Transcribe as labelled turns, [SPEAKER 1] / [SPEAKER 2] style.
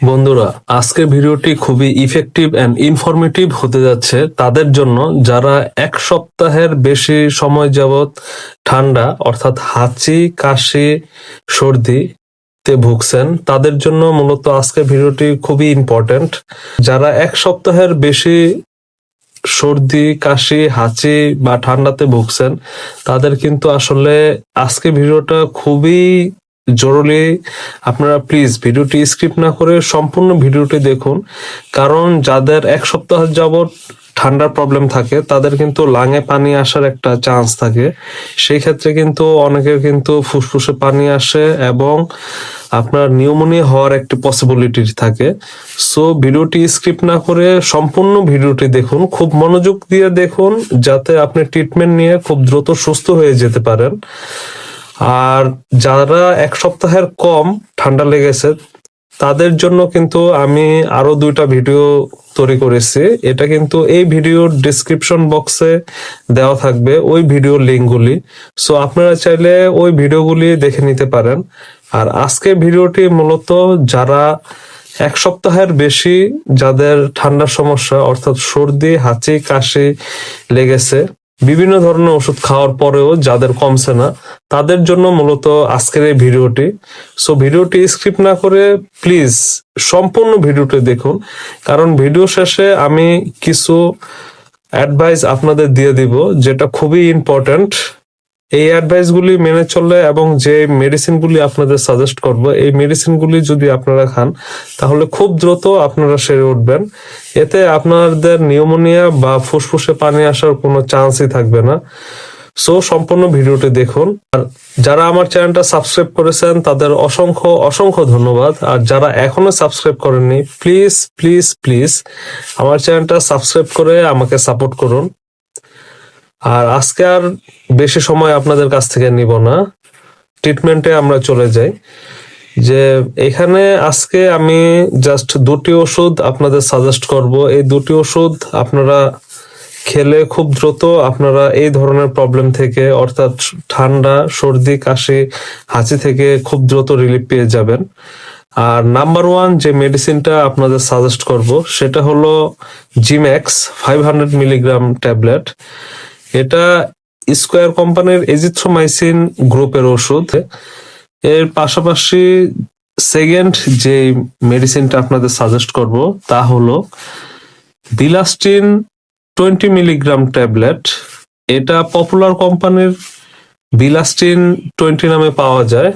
[SPEAKER 1] বন্ধুরা, আজকের ভিডিওটি খুবই ইফেক্টিভ অ্যান্ড ইনফরমেটিভ হতে যাচ্ছে তাদের জন্য যারা এক সপ্তাহের বেশি সময় যাবত ঠান্ডা, অর্থাৎ হাঁচি, কাশি সর্দি তে ভুগছেন, তাদের জন্য মূলত আজকের ভিডিওটি খুবই ইম্পর্ট্যান্ট যারা এক সপ্তাহের বেশি সর্দি, কাশি, হাঁচি বা ঠান্ডাতে ভুগছেন, তাদের কিন্তু আসলে আজকে ভিডিওটা খুবই জরুরি। আপনারা প্লিজ ভিডিওটি স্কিপ না করে সম্পূর্ণ ভিডিওটি দেখুন। কারণ যাদের এক সপ্তাহ যাবত ঠান্ডার প্রবলেম থাকে, তাদের কিন্তু লাঙে পানি আসার একটা চান্স থাকে। সেই ক্ষেত্রে কিন্তু অনেকের কিন্তু ফুসফুসে পানি আসে এবং আপনার নিউমোনিয়া হওয়ার একটা পসিবিলিটি থাকে। সো ভিডিওটি স্কিপ না করে সম্পূর্ণ ভিডিওটি দেখুন। খুব মনোযোগ দিয়ে দেখুন, যাতে আপনি ট্রিটমেন্ট নিয়ে খুব দ্রুত সুস্থ হয়ে যেতে পারেন। আর যারা এক সপ্তাহের কম ঠান্ডা লেগেছে, তাদের জন্য কিন্তু আমি আরও দুইটা ভিডিও তৈরি করেছি। এটা কিন্তু এই ভিডিওর ডিসক্রিপশন বক্সে দেওয়া থাকবে ওই ভিডিওর লিঙ্কগুলি। সো আপনারা চাইলে ওই ভিডিওগুলি দেখে নিতে পারেন। আর আজকে ভিডিওটি মূলত যারা এক সপ্তাহের বেশি যাদের ঠান্ডার সমস্যা, অর্থাৎ সর্দি, হাঁচি, কাশি লেগেছে, বিভিন্ন ধরনের ওষুধ খাওয়ার পরেও যাদের কমছে না তাদের জন্য মূলত আজকের এই ভিডিওটি। সো ভিডিওটি স্ক্রিপ্ট না করে প্লিজ সম্পূর্ণ ভিডিওটি দেখুন। কারণ ভিডিও শেষে আমি কিছু অ্যাডভাইস আপনাদের দিয়ে দিব যেটা খুবই ইম্পর্ট্যান্ট এই অ্যাডভাইসগুলি মেনে চললে এবং যে মেডিসিনগুলি আপনাদের সাজেস্ট করব, এই মেডিসিনগুলি যদি আপনারা খান, তাহলে খুব দ্রুত আপনারা সেরে উঠবেন। এতে আপনাদের নিউমোনিয়া বা ফুসফুসে পানি আসার কোনো চান্সই থাকবে না। সো সম্পূর্ণ ভিডিওটি দেখুন। আর যারা আমার চ্যানেলটা সাবস্ক্রাইব করেছেন, তাদের অসংখ্য অসংখ্য ধন্যবাদ। আর যারা এখনও সাবস্ক্রাইব করেননি প্লিজ প্লিজ প্লিজ আমার চ্যানেলটা সাবস্ক্রাইব করে আমাকে সাপোর্ট করুন। আর আজকে আর বেশি সময় আপনাদের কাছ থেকে নিব না। ট্রিটমেন্টে আমরা চলে যাই। যে এখানে আজকে আমি জাস্ট দুটি ওষুধ আপনাদের সাজেস্ট করব। এই দুটি ওষুধ আপনারা খেলে খুব দ্রুত আপনারা এই ধরনের প্রবলেম থেকে, অর্থাৎ ঠান্ডা, সর্দি, কাশি, হাঁচি থেকে খুব দ্রুত রিলিফ পেয়ে যাবেন। আর নাম্বার ওয়ান যে মেডিসিনটা আপনাদের সাজেস্ট করব, সেটা হলো Zimax five hundred milligram tablet এটা স্কোয়ার কোম্পানির এজিথ্রোমাইসিন গ্রুপের ওষুধ। এর পাশাপাশি সেকেন্ড যে মেডিসিনটা আপনাদের সাজেস্ট করব, তা হলো বিলাস্টিন টোয়েন্টি মিলিগ্রাম ট্যাবলেট। এটা পপুলার কোম্পানির বিলাস্টিন টোয়েন্টি নামে পাওয়া যায়।